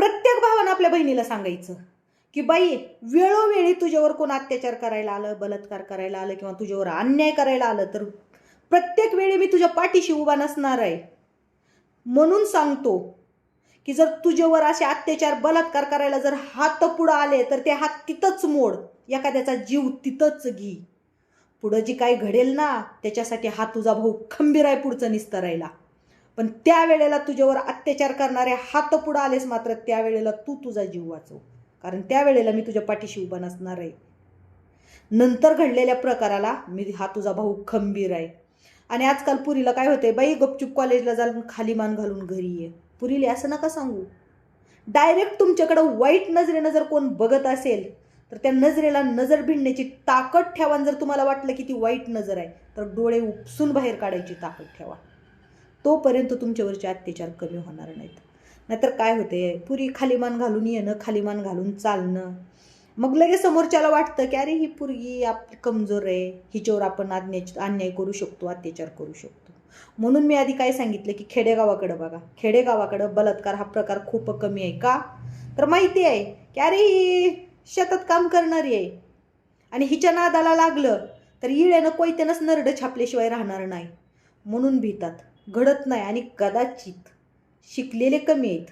प्रत्येक भावानं आपल्या बहिणीला सांगायचं की बाई वेळोवेळी तुझ्यावर कोण अत्याचार करायला आलं बलात्कार करायला आलं किंवा तुझ्यावर अन्याय करायला आलं तर प्रत्येक वेळी मी तुझ्या पाठीशी उभा नसणार आहे. म्हणून सांगतो की जर तुझ्यावर असे अत्याचार बलात्कार करायला जर हात पुढं आले तर ते हात तिथंच मोड. एखाद्याचा जीव तिथंच घे. पुढं जी काही घडेल ना त्याच्यासाठी हा तुझा भाऊ खंबीर आहे पुढचं निस्तरायला. पण त्यावेळेला तुझ्यावर अत्याचार करणारे हात पुढं आलेस मात्र त्यावेळेला तू तुझा जीव वाचव. कारण त्यावेळेला मी तुझ्या पाठीशी उभा नसणार आहे. नंतर घडलेल्या प्रकाराला मी हा तुझा भाऊ खंबीर आहे. आणि आजकाल पुरीला काय होते बाई गपचूप कॉलेजला जाऊन खाली मान घालून घरी ये. पुरीला असं नका सांगू. डायरेक्ट तुमच्याकडं वाईट नजरेनं जर कोण बघत असेल तर त्या नजरेला नजर भिडण्याची ताकद ठेवा आणि जर तुम्हाला वाटलं की ती वाईट नजर आहे तर डोळे उपसून बाहेर काढायची ताकद ठेवा. तोपर्यंत तुमच्यावरचे अत्याचार कमी होणार नाहीत. नाहीतर काय होते? पुरी खालीमान घालून येणं खालीमान घालून चालणं. मग लगेच समोरच्याला वाटतं की अरे ही पुरगी आप कमजोर आहे. हिच्यावर आपण अन्याय अन्याय करू शकतो अत्याचार करू शकतो. म्हणून मी आधी काय सांगितलं की खेडेगावाकडं बघा. खेडेगावाकडं बलात्कार हा प्रकार खूप कमी आहे. का? तर माहिती आहे की अरे ही शेतात काम करणारी आहे. आणि हिच्या नादाला लागलं तर इळ्यानं कोयत्यानंच नरडं छापल्याशिवाय राहणार नाही. म्हणून भीतात. घडत नाही आणि कदाचित शिकलेले कमी आहेत.